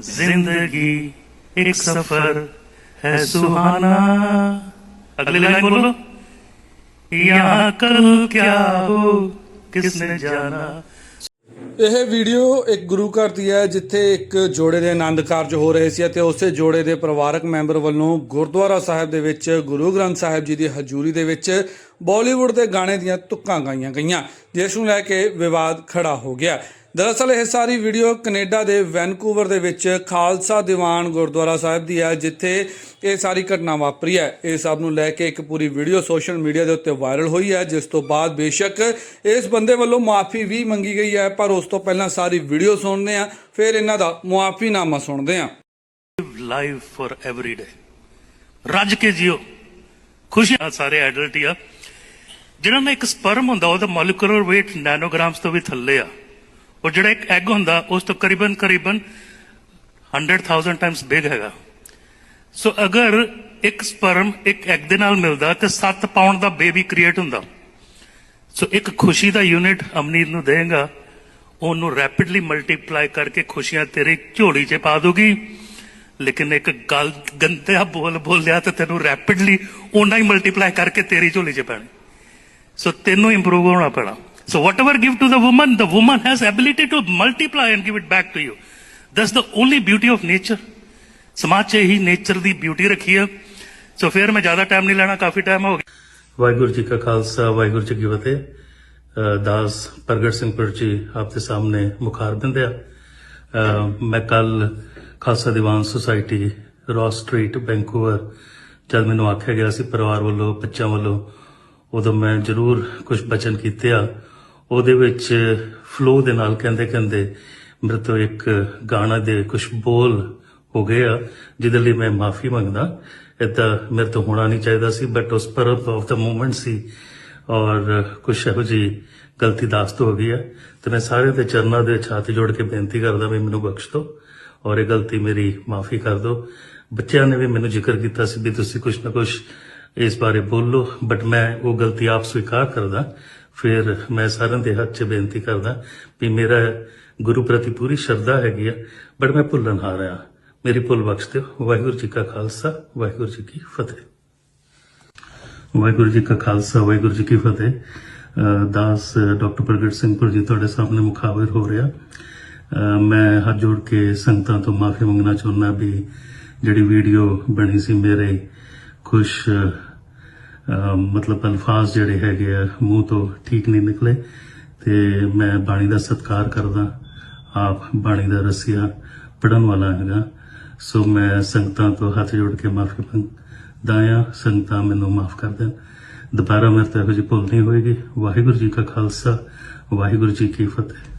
ਜ਼ਿੰਦਗੀ ਇੱਕ ਸਫ਼ਰ ਹੈ ਸੁਹਾਨਾ। ਅਗਲੇ ਲਾਈਨ ਬੋਲੋ। ਯਾ ਕਲ ਕਿਆ ਹੋ ਕਿਸ ਨੇ ਜਾਣਾ। ਇਹ ਵੀਡੀਓ ਇੱਕ ਗੁਰੂ ਘਰ ਦੀ ਹੈ, ਜਿੱਥੇ ਇੱਕ ਜੋੜੇ ਦੇ ਆਨੰਦ ਕਾਰਜ ਹੋ ਰਹੇ ਸੀ ਅਤੇ ਉਸੇ ਜੋੜੇ ਦੇ ਪਰਿਵਾਰਕ ਮੈਂਬਰ ਵੱਲੋਂ ਗੁਰਦੁਆਰਾ ਸਾਹਿਬ ਦੇ ਵਿੱਚ, ਗੁਰੂ ਗ੍ਰੰਥ ਸਾਹਿਬ ਜੀ ਦੀ ਹਜ਼ੂਰੀ ਦੇ ਵਿੱਚ ਬਾਲੀਵੁੱਡ ਦੇ ਗਾਣੇ ਦੀਆਂ ਤੁਕਾਂ ਗਾਈਆਂ ਗਈਆਂ, ਜਿਸ ਨੂੰ ਲੈ ਕੇ ਵਿਵਾਦ ਖੜਾ ਹੋ ਗਿਆ। ਦਰਅਸਲ ਇਹ ਸਾਰੀ ਵੀਡੀਓ ਕੈਨੇਡਾ ਦੇ ਵੈਨਕੂਵਰ ਦੇ ਵਿੱਚ ਖਾਲਸਾ ਦੀਵਾਨ ਗੁਰਦੁਆਰਾ ਸਾਹਿਬ ਦੀ ਹੈ, ਜਿੱਥੇ ਇਹ ਸਾਰੀ ਘਟਨਾ ਵਾਪਰੀ ਹੈ। ਇਹ ਸਭ ਨੂੰ ਲੈ ਕੇ ਇੱਕ ਪੂਰੀ ਵੀਡੀਓ ਸੋਸ਼ਲ ਮੀਡੀਆ ਦੇ ਉੱਤੇ ਵਾਇਰਲ ਹੋਈ ਹੈ, ਜਿਸ ਤੋਂ ਬਾਅਦ ਬੇਸ਼ੱਕ ਇਸ ਬੰਦੇ ਵੱਲੋਂ ਮਾਫੀ ਵੀ ਮੰਗੀ ਗਈ ਹੈ, ਪਰ ਉਸ ਤੋਂ ਪਹਿਲਾਂ ਸਾਰੀ ਵੀਡੀਓ ਸੁਣਦੇ ਆ ਫਿਰ ਇਹਨਾਂ ਦਾ ਮੁਆਫੀਨਾਮਾ ਸੁਣਦੇ ਆ ਲਾਈਵ ਫॉर ਐਵਰੀ ਰੱਜ ਕੇ ਜਿਓ। ਖੁਸ਼ੀਆਂ ਸਾਰੇ ਐਡਲਟ ਆ। ਜਿਹਨਾਂ ਦਾ ਇੱਕ ਸਪਰਮ ਹੁੰਦਾ, ਉਹਦਾ ਮੋਲੀਕੂਲਰ weight ਨੈਨੋਗ੍ਰਾਮਸ ਤੋਂ ਵੀ ਥੱਲੇ ਆ। ਔਰ ਜਿਹੜਾ ਇੱਕ ਐਗ ਹੁੰਦਾ, ਉਸ ਤੋਂ ਕਰੀਬਨ ਕਰੀਬਨ 100000 ਟਾਈਮਸ ਬਿਗ ਹੈਗਾ। ਸੋ ਅਗਰ ਇੱਕ ਸਪਰਮ ਇੱਕ ਐਗ ਦੇ ਨਾਲ ਮਿਲਦਾ, ਤੇ 7 ਪਾਉਂਡ ਦਾ ਬੇਬੀ ਕ੍ਰੀਏਟ ਹੁੰਦਾ। ਸੋ ਇੱਕ ਖੁਸ਼ੀ ਦਾ ਯੂਨਿਟ ਅਮਨੀਤ ਨੂੰ ਦੇਗਾ ਉਹਨੂੰ ਰੈਪਿਡਲੀ ਮਲਟੀਪਲਾਈ ਕਰਕੇ ਖੁਸ਼ੀਆਂ ਤੇਰੀ ਝੋਲੀ 'ਚ ਪਾ ਦੂਗੀ ਲੇਕਿਨ ਇੱਕ ਗੱਲ ਗੰਦਿਆ ਬੋਲ ਬੋਲਿਆ ਤੇ ਤੈਨੂੰ ਰੈਪਿਡਲੀ ਉਹਨਾਂ ਹੀ ਮਲਟੀਪਲਾਈ ਕਰਕੇ ਤੇਰੀ ਝੋਲੀ 'ਚ ਪੈਣੀ। ਸੋ ਤੈਨੂੰ ਇੰਪਰੂਵ ਹੋਣਾ ਪੈਣਾ so whatever give to the woman the woman has ability to multiply and give it back to you that's the only beauty of nature ਸਮਾਜ 'ਚ ਹੀ ਨੇਚਰ ਦੀ ਬਿਊਟੀ ਰੱਖੀ ਹੈ ਸੋ ਫਿਰ ਮੈਂ ਜ਼ਿਆਦਾ ਟਾਈਮ ਨਹੀਂ ਲੈਣਾ ਕਾਫੀ ਟਾਈਮ ਹੋ ਗਿਆ ਵਾਹਿਗੁਰੂ ਜੀ ਕਾ ਖਾਲਸਾ ਵਾਹਿਗੁਰੂ ਜੀ ਕੀ ਫਤਿਹ ਦਾਸ ਪ੍ਰਗਟ ਸਿੰਘ ਜੀ ਆਪ ਦੇ ਸਾਹਮਣੇ ਮੁਖਾਰ ਬਿੰਦਿਆ ਅ, ਮੈਂ ਕੱਲ Khalsa Diwan society Ross street Vancouver ਜਦ ਮੈਨੂੰ ਆਖਿਆ ਗਿਆ ਸੀ ਪਰਿਵਾਰ ਵੱਲੋਂ ਬੱਚਿਆਂ ਵੱਲੋਂ ਉਦੋਂ ਮੈਂ ਜ਼ਰੂਰ ਕੁਝ ਬਚਨ ਕੀਤੇ ਆ। ਉਹਦੇ ਵਿੱਚ ਫਲੋ ਦੇ ਨਾਲ ਕਹਿੰਦੇ ਕਹਿੰਦੇ ਮੇਰੇ ਤੋਂ ਇੱਕ ਗਾਣਾ ਦੇ ਕੁਝ ਬੋਲ ਹੋ ਗਏ ਆ, ਜਿਹਦੇ ਲਈ ਮੈਂ ਮਾਫੀ ਮੰਗਦਾ। ਏਦਾਂ ਮੇਰੇ ਤੋਂ ਹੋਣਾ ਨਹੀਂ ਚਾਹੀਦਾ ਸੀ ਬਟ ਉਸ ਪਰ ਆਫ ਦਾ ਮੂਮੈਂਟ ਸੀ। ਔਰ ਕੁਛ ਇਹੋ ਜੀ ਗਲਤੀ ਦਾਸਤ ਹੋ ਗਈ ਹੈ ਤੇ ਮੈਂ ਸਾਰਿਆਂ ਦੇ ਚਰਨਾਂ ਦੇ ਛਾਤੀ ਜੋੜ ਕੇ ਬੇਨਤੀ ਕਰਦਾ ਵੀ ਮੈਨੂੰ ਬਖਸ਼ ਦਿਓ। ਔਰ ਇਹ ਗਲਤੀ ਮੇਰੀ ਮਾਫੀ ਕਰ ਦਿਓ। ਬੱਚਿਆਂ ਨੇ ਵੀ ਮੈਨੂੰ ਜ਼ਿਕਰ ਕੀਤਾ ਸੀ ਵੀ ਤੁਸੀਂ ਕੁਛ ਨਾ ਕੁਛ ਇਸ ਬਾਰੇ ਬੋਲੋ ਬਟ ਮੈਂ ਉਹ ਗਲਤੀ ਆਪ ਸਵੀਕਾਰ ਕਰਦਾ, ਫਿਰ ਮੈਂ ਸਾਰਿਆਂ ਦੇ ਹੱਥ 'ਚ ਬੇਨਤੀ ਕਰਦਾ ਵੀ ਮੇਰਾ ਗੁਰੂ ਪ੍ਰਤੀ ਪੂਰੀ ਸ਼ਰਧਾ ਹੈਗੀ ਆ ਬਟ ਮੈਂ ਭੁੱਲਣ ਹਾਰ ਰਿਹਾ ਮੇਰੀ ਭੁੱਲ ਬਖਸ਼ ਦਿਓ ਵਾਹਿਗੁਰੂ ਜੀ ਕਾ ਖਾਲਸਾ, ਵਾਹਿਗੁਰੂ ਜੀ ਕੀ ਫਤਿਹ। ਵਾਹਿਗੁਰੂ ਜੀ ਕਾ ਖਾਲਸਾ, ਵਾਹਿਗੁਰੂ ਜੀ ਕੀ ਫਤਿਹ। ਦਾਸ ਡਾਕਟਰ ਪ੍ਰਗਟ ਸਿੰਘ ਪੁਰ ਜੀ ਤੁਹਾਡੇ ਸਾਹਮਣੇ ਮੁਖਾਵਰ ਹੋ ਰਿਹਾ। ਮੈਂ ਹੱਥ ਜੋੜ ਕੇ ਸੰਗਤਾਂ ਤੋਂ ਮਾਫੀ ਮੰਗਣਾ ਚਾਹੁੰਦਾ ਵੀ ਜਿਹੜੀ ਵੀਡੀਓ ਬਣੀ ਸੀ ਮੇਰੇ ਕੁਝ ਮਤਲਬ ਅਲਫਾਜ਼ ਜਿਹੜੇ ਹੈਗੇ ਆ, ਮੂੰਹ ਤੋਂ ਠੀਕ ਨਹੀਂ ਨਿਕਲੇ। ਤੇ ਮੈਂ ਬਾਣੀ ਦਾ ਸਤਿਕਾਰ ਕਰਦਾ, ਆਪ ਬਾਣੀ ਦਾ ਰਸੀਆ ਪੜਨ ਵਾਲਾ ਹੈਗਾ। ਸੋ ਮੈਂ ਸੰਗਤਾਂ ਤੋਂ ਹੱਥ ਜੋੜ ਕੇ ਮਾਫੀ ਮੰਗਦਾ ਹਾਂ ਸੰਗਤਾਂ ਮੈਨੂੰ ਮਾਫ ਕਰ ਦੇਣ। ਦੁਬਾਰਾ ਮੇਰੇ ਤੋਂ ਇਹੋ ਜਿਹੀ ਭੁੱਲ ਨਹੀਂ ਹੋਏਗੀ। ਵਾਹਿਗੁਰੂ ਜੀ ਕਾ ਖਾਲਸਾ, ਵਾਹਿਗੁਰੂ ਜੀ ਕੀ ਫਤਿਹ।